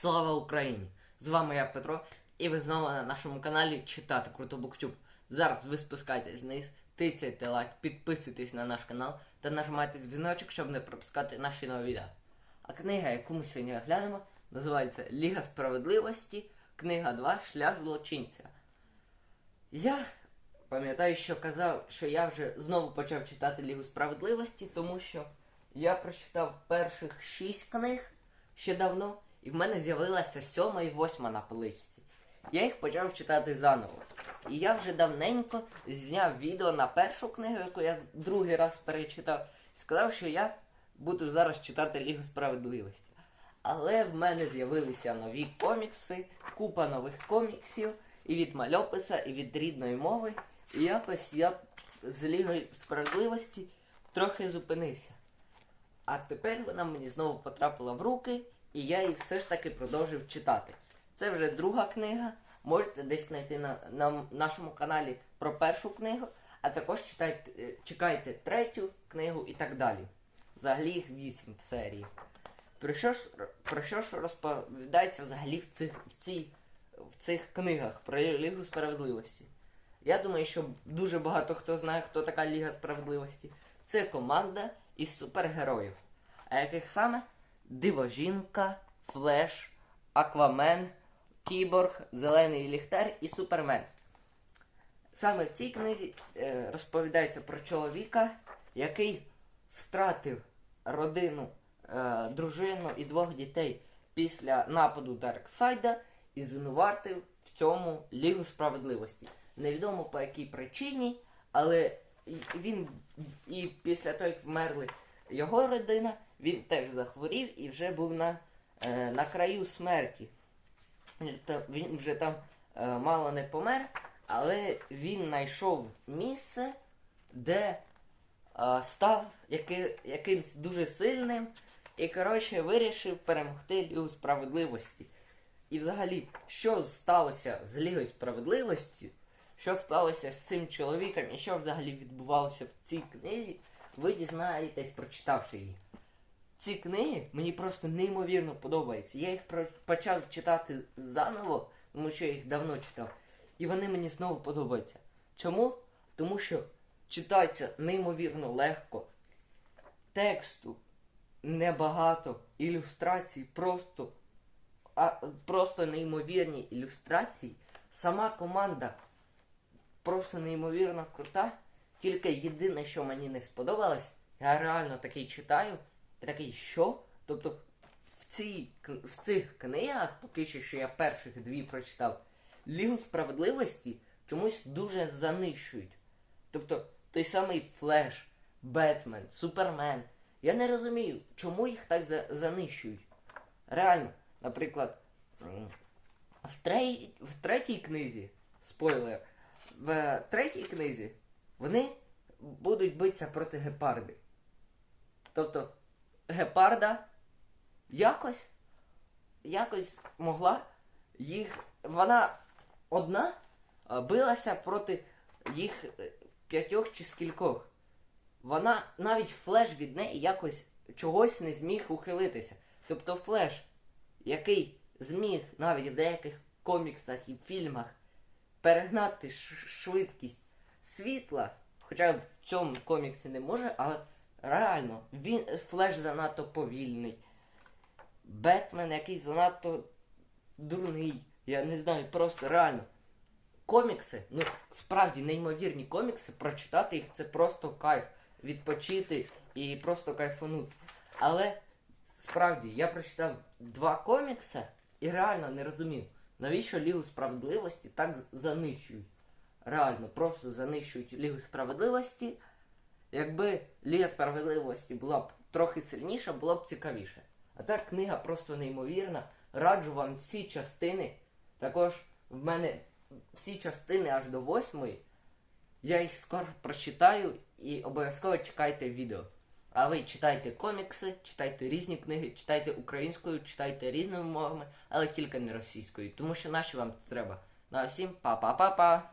Слава Україні! З вами я Петро, і ви знову на нашому каналі Читати Круто Буктюб. Зараз ви спускайтесь вниз, тицяйте лайк, підписуйтесь на наш канал та нажимайте дзвіночок, щоб не пропускати наші нові відео. А книга, яку ми сьогодні глянемо, називається Ліга справедливості, книга 2 Шлях злочинця. Я пам'ятаю, що казав, що я вже знову почав читати Лігу справедливості, тому що я прочитав перших шість книг ще давно, і в мене з'явилася сьома і восьма на поличці. Я їх почав читати заново. І я вже давненько зняв відео на першу книгу, яку я другий раз перечитав, і сказав, що я буду зараз читати Лігу справедливості. Але в мене з'явилися нові комікси, купа нових коміксів і від мальописа, і від рідної мови. І якось я з Лігою справедливості трохи зупинився. А тепер вона мені знову потрапила в руки, і я її все ж таки продовжив читати. Це вже друга книга. Можете десь знайти на, на нашому каналі про першу книгу, а також читайте, е, чекайте третю книгу і так далі. Взагалі їх вісім в серії. Про що ж, про що ж розповідається взагалі в цих, в, цій, в цих книгах про Лігу справедливості? Я думаю, що дуже багато хто знає, хто така Ліга справедливості. Це команда із супергероїв. А яких саме? Дивожінка, Флеш, Аквамен, Кіборг, Зелений Ліхтар і Супермен. Саме в цій книзі е, розповідається про чоловіка, який втратив родину, е, дружину і двох дітей після нападу Дарксайда і звинуватив в цьому Лігу справедливості. Невідомо по якій причині, але він і після того, як вмерли його родина, він теж захворів і вже був на, е, на краю смерті. Він вже там е, мало не помер, але він знайшов місце, де е, став яки, якимсь дуже сильним і, коротше, вирішив перемогти Лігу справедливості. І взагалі, що сталося з Лігою справедливості, що сталося з цим чоловіком і що взагалі відбувалося в цій книзі, ви дізнаєтесь, прочитавши її. Ці книги мені просто неймовірно подобаються. Я їх почав читати заново, тому що я їх давно читав. І вони мені знову подобаються. Чому? Тому що читається неймовірно легко. Тексту небагато, ілюстрацій просто, а, просто неймовірні ілюстрації. Сама команда просто неймовірно крута. Тільки єдине, що мені не сподобалось, я реально такий читаю, такий, що? Тобто в, цій, в цих книгах, поки що, я перших дві прочитав, Лігу справедливості чомусь дуже занищують. Тобто той самий Флеш, Бетмен, Супермен. Я не розумію, чому їх так за- занищують. Реально, наприклад, в, трей... в третій книзі, спойлер, в третій книзі вони будуть битися проти гепарди. Тобто, гепарда якось, якось могла їх. Вона одна билася проти їх е, п'ятьох чи скількох. Вона навіть флеш від неї якось чогось не зміг ухилитися. Тобто флеш, який зміг навіть в деяких коміксах і фільмах перегнати швидкість світла, хоча в цьому коміксі не може, але реально він флеш занадто повільний. Бетмен, який занадто дурний. Я не знаю, просто реально. Комікси, ну справді неймовірні комікси, прочитати їх це просто кайф. Відпочити і просто кайфанути. Але справді я прочитав два комікси і реально не розумів, навіщо Лігу справедливості так занищують. Реально, просто занищують Лігу справедливості. Якби Ліга справедливості була б трохи сильніша, було б цікавіше. А так книга просто неймовірна. Раджу вам всі частини. Також в мене всі частини аж до восьмої. Я їх скоро прочитаю і обов'язково чекайте відео. А ви читайте комікси, читайте різні книги, читайте українською, читайте різними мовами, але тільки не російською, тому що наші вам треба. На всім па-па-па-па!